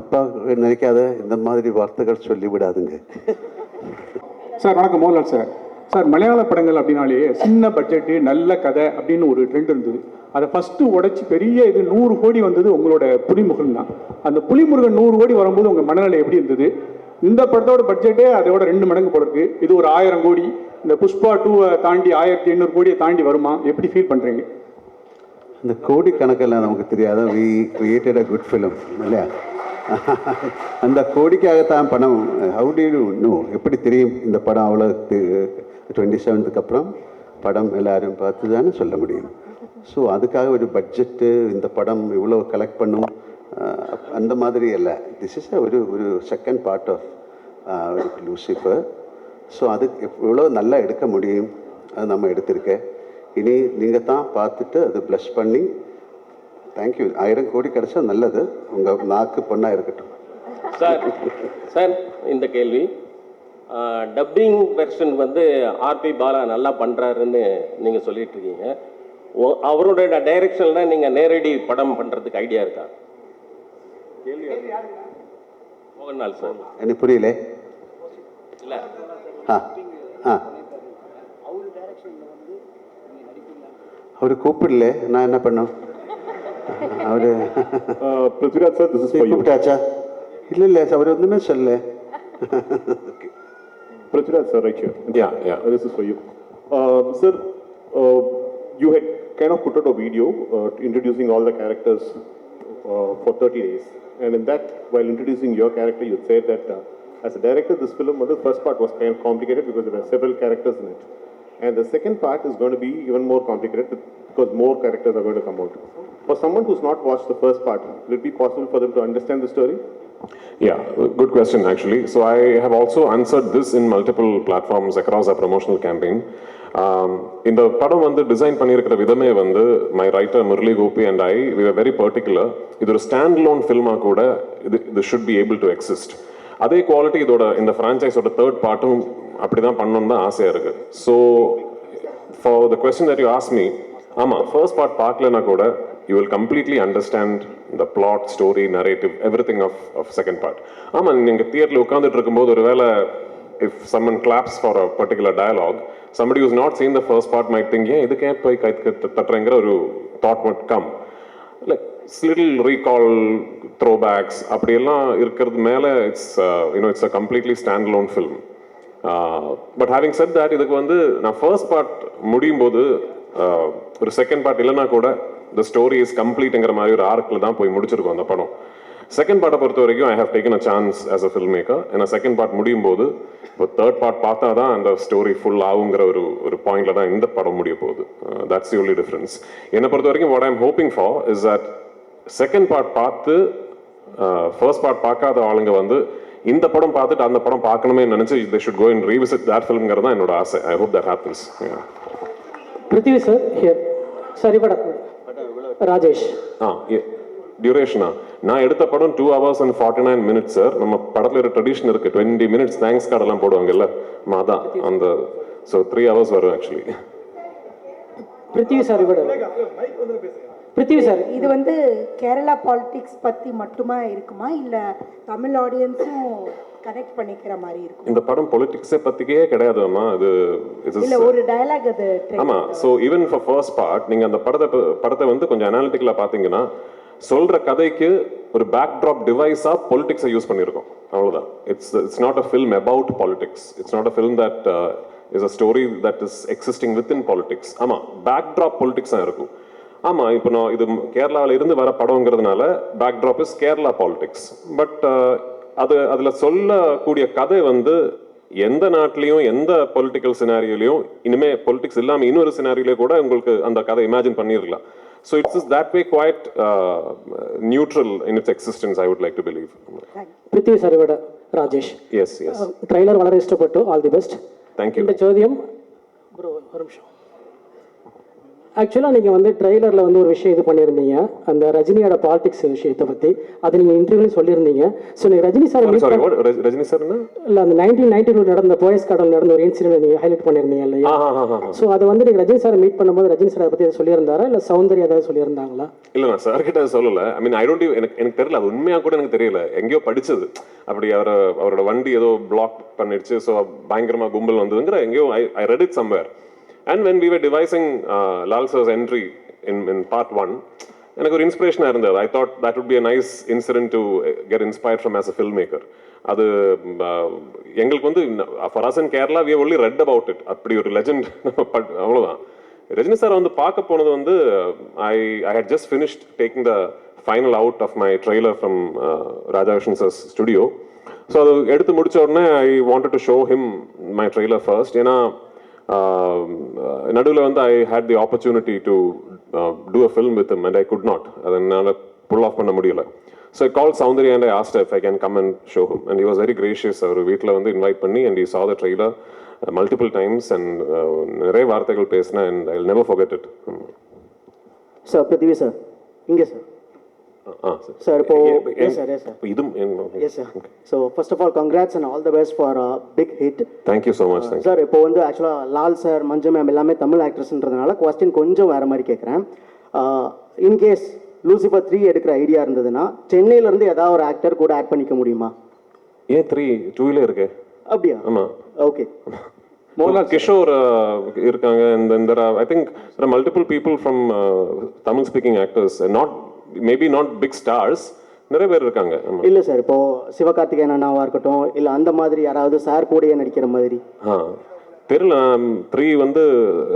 தப்பாக நினைக்காத இந்த மாதிரி வார்த்தைகள் சொல்லி விடாதுங்க சார் வணக்கம் மோகன்லால் சார். சார் மலையாள படங்கள் அப்படின்னாலே சின்ன பட்ஜெட்டு நல்ல கதை அப்படின்னு ஒரு ட்ரெண்ட் இருந்தது. அதை ஃபஸ்ட்டு உடைச்சி பெரிய இது நூறு கோடி வந்தது உங்களோட புலிமுருகன் தான். அந்த புலிமுருகன் நூறு கோடி வரும்போது உங்கள் மனநிலை எப்படி இருந்தது? இந்த படத்தோட பட்ஜெட்டே அதோட ரெண்டு மடங்கு போல இருக்கு. இது ஒரு ஆயிரம் கோடி. இந்த புஷ்பா டூவை தாண்டி ஆயிரத்தி எண்ணூறு கோடியை தாண்டி வருமா? எப்படி ஃபீல் பண்ணுறீங்க இந்த கோடி கணக்கெல்லாம் நமக்கு தெரியாத we created a good film இல்லையா? அந்த கோடிக்காகத்தான் பணம் ஹவு டு நோ எப்படி தெரியும் இந்த படம் அவ்வளோ டுவெண்ட்டி செவன்த்துக்கு அப்புறம் படம் எல்லாரும் பார்த்து தானே சொல்ல முடியும். ஸோ அதுக்காக ஒரு பட்ஜெட்டு இந்த படம் இவ்வளோ கலெக்ட் பண்ணும் அந்த மாதிரி இல்லை திஸ் இஸ் ஒரு ஒரு second part of Lucifer so அது எவ்வளோ நல்லா எடுக்க முடியும் அது நம்ம எடுத்திருக்கேன் இனி நீங்கள் தான் பார்த்துட்டு அது ப்ளஷ் பண்ணி தேங்க்யூ ஆயிரம் கோடி கிடைச்சா நல்லது. உங்கள் நாக்கு பொண்ணாக இருக்கட்டும். சார் சார் இந்த கேள்வி. டப்பிங் வெர்ஷன் வந்து ஆர்பி பாலா நல்லா பண்ணுறாருன்னு நீங்கள் சொல்லிட்டு இருக்கீங்க. ஓ- அவரோட டைரக்ஷனில் நீங்கள் நேரடி படம் பண்ணுறதுக்கு ஐடியா இருக்கா? கேள்வி மோகன்லால் சார். எனக்கு புரியல. இல்லை. ஆ ஆ. அவர் கூப்பிடல. நான் என்ன பண்ணோம் அவர் Uh, Prithviraj sir, this is for you. கூப்பிட்டாச்சா இல்லை இல்லை அவர் ஒன்றுமே சொல்லல Prithviraj sir, right here. Yeah, yeah. Uh, This is for you. Um, Sir, uh, you had kind of put out a video uh, introducing all the characters uh, for 30 days. And in that, while introducing your character, you said that uh, as a director, this film, well, the first part And the second part is going to be even more complicated because more characters are going to come out. For someone who's not watched the first part, will it be possible for them to understand the story? Yeah, good question actually. So I have also answered this in multiple platforms across our promotional campaign. Um, இந்த படம் வந்து design பண்ணியிருக்கிற விதமே வந்து my writer Murali Gopy and I we are very particular இது ஒரு stand alone ஃபில்மாக கூட இது இது should be able to exist அதே குவாலிட்டி இதோட இந்த ஃப்ரான்ச்சைஸோட தேர்ட் பார்ட்டும் அப்படி தான் பண்ணணும்னு தான் ஆசையாக இருக்குது so for the question that you as me ஆமாம் ஃபர்ஸ்ட் பார்ட் பார்க்கலனா கூட you will completely understand the plot story narrative everything of of second part ஆமாம் நீங்கள் தியேட்டரில் உட்காந்துட்டு இருக்கும்போது ஒரு வேலை if someone claps for a particular dialogue somebody who's not seen the first part might think ஏன் இதுக்கே போய் கை தட்டுறேங்கிற ஒரு thought might come like little recall throwbacks அப்படியெல்லாம் இருக்கிறது மேலே it's you know it's a completely stand alone film but having said that இதுக்கு வந்து நான் ஃபர்ஸ்ட் பார்ட் முடியும் போது ஒரு செகண்ட் பார்ட் இல்லைன்னா கூட த ஸ்டோரி இஸ் கம்ப்ளீட்டுங்கிற மாதிரி ஒரு ஆர்க்கில் தான் போய் முடிச்சிருக்கோம் அந்த படம். செகண்ட் பார்ட்டை பொறுத்த வரைக்கும் I have taken a chance as a film maker ஏன்னா செகண்ட் பார்ட் முடியும் போது இப்போ தேர்ட் பார்ட் பார்த்தா தான் அந்த ஸ்டோரி ஃபுல் ஆகுங்கிற ஒரு ஒரு பாயிண்டில் தான் இந்த படம் முடிய போகுது. தட்ஸ் தி ஒன்லி டிஃப்ரென்ஸ் என்னை பொறுத்த வரைக்கும் what I'm hoping for is that second part பார்த்து ஃபர்ஸ்ட் பார்ட் பார்க்காத ஆளுங்க வந்து இந்த படம் பார்த்துட்டு அந்த படம் பார்க்கணுமே நினைச்சு they should go in revisit that ஃபிலிம்ங்கிறது தான் என்னோட ஆசை. I hope that happens Prithvi sir here சரி படம். ராஜேஷ். ஆ டியூரேஷனா நான் எடுத்த படம் two hours and forty nine minutes sir நம்ம படத்துல ஒரு ட்ரெடிஷன் இருக்கு. டுவெண்ட்டி மினிட்ஸ் தேங்க்ஸ் கார்டெல்லாம் போடுவாங்கல்ல? அதான். அந்த ஸோ த்ரீ ஹவர்ஸ் வரும் ஆக்சுவலி பிருத்திவி சார் இவட பிருத்திவி சார். இது வந்து கேரளா பாலிடிக்ஸ் பத்தி மட்டுமா இருக்குமா? இல்ல தமிழ் ஆடியன்ஸும் கனெக்ட் பண்ணிக்கிற மாதிரி இருக்கும்? இந்த படம் பொலிட்டிக்ஸே பத்திக்கே கிடையாதுமா இது இது இல்ல ஒரு டயலாக் அது trend. ஆமா. So even for first part நீங்க அந்த படத்தை படத்தை வந்து கொஞ்சம் அனாலிட்டிக்கலா பாத்தீங்கன்னா சொல்ற கதைக்கு ஒரு பேக் ட்ராப் டிவைஸா பொலிட்டிக்ஸை யூஸ் பண்ணியிருக்கோம். அவ்வளவுதான். It's it's not a film about politics it's not a film that is a story that is existing within politics ஆமா பேக் ட்ராப் பொலிட்டிக்ஸ் தான் இருக்கும். ஆமா இப்போ நான் இது கேரளாவில் இருந்து வர படங்கிறதுனால backdrop is Kerala politics but அது அதுல சொல்லக்கூடிய கதை வந்து எந்த நாட்டிலையும் எந்த பொலிட்டிக்கல் சினாரியோலையும் இனிமே பொலிட்டிக்ஸ் இல்லாம இன்னொரு சினாரியில கூட உங்களுக்கு அந்த கதை இமேஜின் பண்ணிடலாம் so it's is that way quite neutral in its existence I would like to believe Prithvi sir ഇവിടെ രാജേഷ് எஸ் எஸ் ട്രെയിലർ വളരെ ഇഷ്ടപ്പെട്ടു all the best thank you എൻ്റെ ചോദ്യം ബ്രോ ഒരു നിമിഷം ஆக்சுவலாக நீங்கள் வந்து ட்ரெய்லரில் வந்து ஒரு விஷயம் இது பண்ணியிருந்தீங்க. அந்த ரஜினியோட பாலிடிக்ஸ் விஷயத்தை பற்றி அது நீங்கள் இன்டர்வியூலையும் சொல்லியிருந்தீங்க. ஸோ நீங்கள் ரஜினி சார் ரஜினி சார் இல்லை அந்த நைன்டீன் நைன்டி டூ நடந்த போயஸ் கார்டன் நடந்த ஒரு இன்சிடென்ட் நீங்கள் ஹைலைட் பண்ணியிருந்தீங்க இல்லையா? ஸோ அதை வந்து நீங்கள் ரஜினி சாரை மீட் பண்ணும்போது ரஜினி சாரை பற்றி சொல்லியிருந்தாரா? இல்லை சௌந்தர்யா ஏதாவது சொல்லியிருந்தாங்களா? இல்ல நான் சார் கிட்ட சொல்லல. ஐ மீன் ஐ டோன்ட் எனக்கு எனக்கு தெரியல. அது உண்மையா கூட எனக்கு தெரியல. எங்கேயோ படிச்சது. அப்படி அவர் அவரோட வண்டி ஏதோ பிளாக் பண்ணிடுச்சு. ஸோ பயங்கரமா கும்பல் வந்ததுங்கிற எங்கேயோ I I read it somewhere and when we were devising Lal sir's entry in in part one எனக்கு ஒரு இன்ஸ்பிரேஷனாக இருந்தது. I thought that would be a nice incident to get get from us a a maker அது எங்களுக்கு வந்து for us in Kerala we only read about it அப்படி ஒரு legend அவ்வளோதான் ரஜினி சார் வந்து பார்க்க போனது வந்து I I had just finished taking the final out of my trailer from Rajakrishnan sir studio so அது எடுத்து முடிச்ச உடனே I wanted to show him my trailer first ஏன்னா நடுவில் வந்து I had the opportunity to do a film with and I could not அதை என்னால் pull off பண்ண முடியல. So I call Soundarya and I asked if I can come and show him and he was very gracious அவர் வீட்டில் வந்து invite பண்ணி and he saw the trailer multiple times and நிறைய வார்த்தைகள் பேசினேன் and I never forget it sir Prithvi sir இங்கே sir sir இப்போ yes sir yes sir இதுவும் yes sir so first of all congrats and all the best for big hit thank you so much thank sir இப்போ வந்து ஆக்சுவலாக Lal sir மஞ்சு ma'am எல்லாமே Tamil ஆக்ட்ரஸ்ன்றதுனால question கொஞ்சம் வேறு மாதிரி கேட்குறேன் இன்கேஸ் லூசிஃபர் த்ரீ எடுக்கிற ஐடியா இருந்ததுன்னா சென்னையிலேருந்து ஏதாவது ஒரு ஆக்டர் கூட ஆட் பண்ணிக்க முடியுமா? ஏன் த்ரீ டூவிலே இருக்கு. அப்படியா? ஆமாம் ஓகே மோகன்லால் கிஷோர் இருக்காங்க and then there are I think there are multiple people maybe not big stars நிறைய பேர் இருக்காங்க. இல்லை சார் இப்போ சிவகார்த்திகேயன் அண்ணாவாக இருக்கட்டும் இல்லை அந்த மாதிரி யாராவது சார் கூடயே நடிக்கிற மாதிரி. ஆ. தெரியல த்ரீ வந்து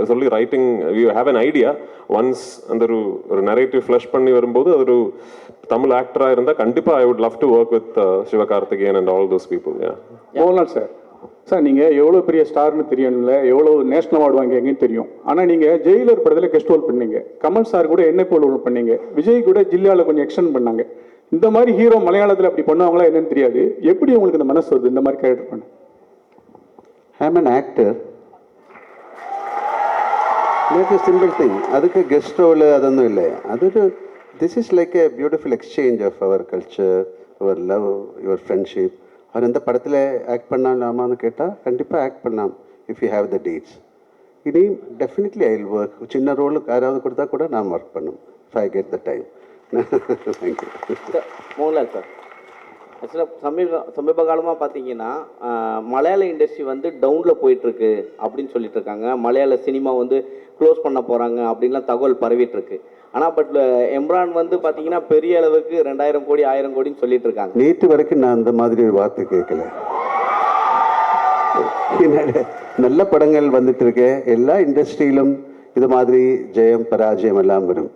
சொல்லி writing you have an idea once அந்த ஒரு ஒரு நரேட்டிவ் ஃப்ளஷ் பண்ணி வரும்போது அது ஒரு தமிழ் ஆக்டராக இருந்தால் கண்டிப்பாக I would love to work with Sivakarthikeyan and all those people yeah Mohanlal sir. Sir நீங்கள் எவ்வளோ பெரிய ஸ்டார்னு தெரியல எவ்வளோ நேஷனல் அவார்டு வாங்கிங்கன்னு தெரியும் ஆனால் நீங்கள் ஜெயிலர் படத்தில் கெஸ்ட் ரோல் பண்ணீங்க கமல் சார் கூட என்ன போல் ரோல் பண்ணீங்க விஜய் கூட ஜில்லாவில் கொஞ்சம் எக்ஸ்டெண்ட் பண்ணாங்க இந்த மாதிரி ஹீரோ மலையாளத்தில் அப்படி பண்ணுவாங்களா என்னன்னு தெரியாது எப்படி உங்களுக்கு இந்த மனசு வருது இந்த மாதிரி கேரக்டர் பண்ண ஐ ஆம் an ஆக்டர் ഇതൊക്കെ സിമ്പിൾ തിങ് അതൊക്കെ ഗസ്റ്റ് റോള് അതൊന്നും ഇല്ലേ അതൊരു this is like a beautiful exchange of our culture your love your friendship our எந்த படத்தில் ஆக்ட் பண்ணலாமான்னு கேட்டால் கண்டிப்பாக ஆக்ட் பண்ணலாம் if you have the dates இனி டெஃபினெட்லி ஐ வில் ஒர்க் சின்ன ரோலுக்கு யாராவது கொடுத்தா கூட நான் ஒர்க் பண்ணும் if I get the time thank you sir Mohanlal sir. ஆக்சுவலாக சமீப சமீப காலமாக பார்த்தீங்கன்னா மலையாள இண்டஸ்ட்ரி வந்து டவுனில் போயிட்டுருக்கு அப்படின்னு சொல்லிட்டு இருக்காங்க மலையாள சினிமா வந்து க்ளோஸ் பண்ண போகிறாங்க அப்படின்லாம் தகவல் பரவிட்டுருக்கு. ஆனால் பட் எம்ரான் வந்து பார்த்தீங்கன்னா பெரிய அளவுக்கு ரெண்டாயிரம் கோடி ஆயிரம் கோடின்னு சொல்லிட்டு இருக்காங்க நேற்று வரைக்கும் நான் அந்த மாதிரி ஒரு வார்த்தை கேட்கல. நல்ல படங்கள் வந்துட்டு இருக்கு. எல்லா இண்டஸ்ட்ரியிலும் இது மாதிரி ஜெயம் பராஜயம் எல்லாம் வரும்.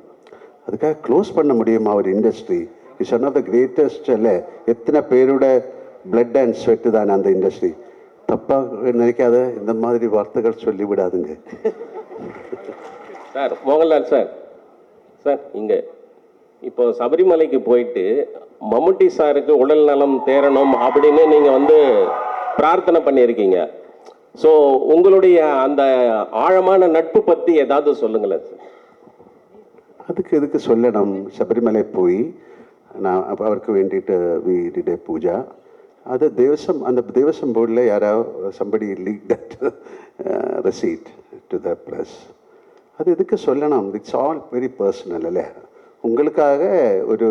அதுக்காக க்ளோஸ் பண்ண முடியுமா ஒரு industry it's one of the greatest அல்ல எத்தனை பேரோட பிளட் அண்ட் ஸ்வெட்டு தான் அந்த இண்டஸ்ட்ரி தப்பாக நினைக்காத இந்த மாதிரி வார்த்தைகள் சொல்லி விடாதுங்க சார் மோகன்லால் சார் சார் இங்கே. இப்போ சபரிமலைக்கு போயிட்டு மம்முட்டி சாருக்கு உடல் நலம் தேரணும் அப்படின்னு நீங்கள் வந்து பிரார்த்தனை பண்ணியிருக்கீங்க. ஸோ உங்களுடைய அந்த ஆழமான நட்பு பற்றி ஏதாவது சொல்லுங்களேன் சார். அதுக்கு எதுக்கு சொல்லணும்? சபரிமலை போய் நான் அப்ப அவருக்கு வேண்டிட்டு வி டிடே பூஜா. அது தேவசம் அந்த தேவசம் போர்டில் யாராவது somebody leak that receipt to the press அது எதுக்கு சொல்லணும் இட்ஸ் ஆல் வெரி பர்சனல் அல்ல உங்களுக்காக ஒரு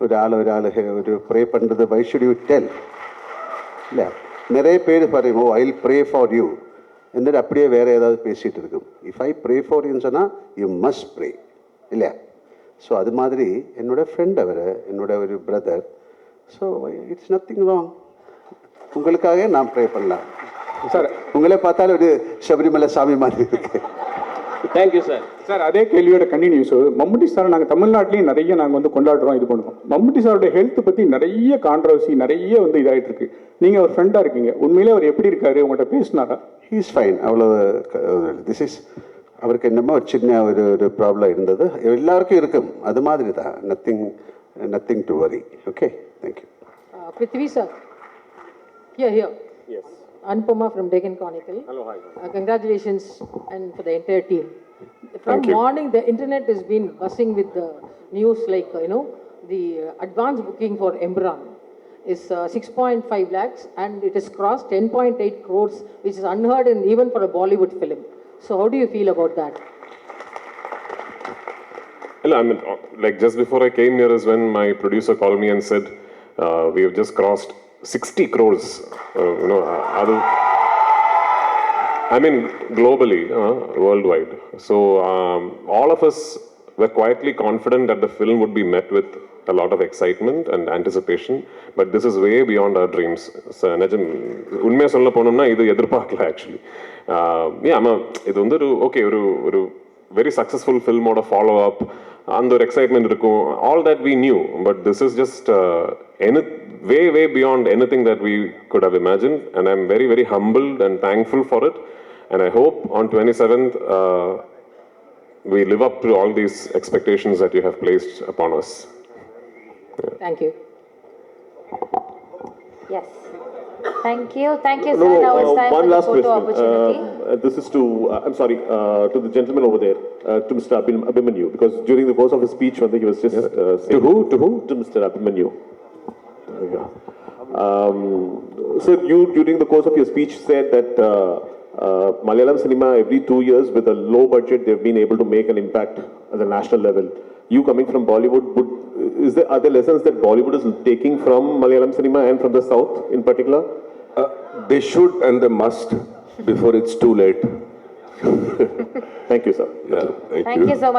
ஒரு ஆள் ஒரு ஆள் ஒரு ப்ரே பண்ணுறது வை ஷுட் யூ டெல் இல்லை நிறைய பேர் பாருங்க oh I pray for you എന്നിട്ട് அப்படியே வேற ஏதாவது பேசிட்டு இருக்கும் இஃப் ஐ ப்ரே ஃபார் யூன்னு சொன்னால் யூ மஸ்ட் ப்ரே இல்லையா ஸோ அது மாதிரி என்னோட ஃப்ரெண்ட் அவர் என்னோட ஒரு brother so it's nothing wrong உங்களுக்காக நான் ப்ரே பண்ணலாம் சார் உங்களே பார்த்தாலும் ஒரு சபரிமலை சாமி மாதிரி இருக்கு தேங்க்யூ சார் சார் அதே கேள்வியோட கண்டினியூஸ் மம்முட்டி சார் நாங்கள் தமிழ்நாட்டிலையும் நிறைய நாங்கள் வந்து கொண்டாடுறோம் இது பண்ணுறோம் மம்முட்டி சாரோட ஹெல்த் பற்றி நிறைய கான்ட்ரவர்சி நிறைய வந்து இதாகிட்டு இருக்கு நீங்கள் ஒரு ஃப்ரெண்டாக இருக்கீங்க. உண்மையிலே அவர் எப்படி இருக்காரு? உங்கள்கிட்ட பேசினாரா? ஹீஸ் ஃபைன் அவ்வளோ திஸ் இஸ் அவருக்கு என்னமோ ஒரு சின்ன ஒரு ஒரு ப்ராப்ளம் இருந்தது. எல்லாருக்கும் இருக்கும். அது மாதிரி தான். Nothing nothing to worry okay thank you Uh, Prithvi sir. Here, here. Anupama from Deccan Chronicle. Hello, hi. Uh, congratulations and for the entire team. From Thank you. morning, the internet has been buzzing with the news like, uh, you know, the uh, advance booking for Embran is uh, 6.5 lakhs and it has crossed 10.8 crores, which is unheard in even for a Bollywood film. So how do you feel about that? Well, I mean, uh, like just before I came here is when my producer called me and said, uh, we have just crossed 60 crores. Uh, you know, uh, other, I mean, globally, uh, worldwide. So um, all of us were quietly confident that the film would be met with a lot of excitement and anticipation. But this is way beyond our dreams. So, நிஜம் உண்மையாக சொல்ல போனோம்னா இது எதிர்பார்க்கல actually ஆமாம் இது வந்து ஒரு ஓகே ஒரு ஒரு வெரி சக்ஸஸ்ஃபுல் ஃபில்மோட ஃபாலோ அப் அந்த ஒரு எக்ஸைட்மெண்ட் இருக்கும் all that we knew but this is just any, way, way beyond anything that we could have imagined. And I'm very, very humbled and thankful for it. And I hope on 27th, uh, we live up to all these expectations that you have placed upon us. Yeah. Thank you. Yes. Thank you. Thank you, sir. No, now it's uh, time one last question. Uh, uh, this is to, uh, I'm sorry, uh, to the gentleman over there, to Mr. Abhimanyu, because during the course of his speech, when he was just yes. to who? To who? To Mr. Abhimanyu. There. Um, Sir, you, during the course of your speech, said that uh, uh, Malayalam cinema, every two years, with a low budget, they've been able to make an impact at the national level. You coming from Bollywood, would, is there, are there lessons that Bollywood is taking from Malayalam cinema and from the South in particular? They should and they must before it's too late. Thank you, sir. Yeah, thank Thank you so much.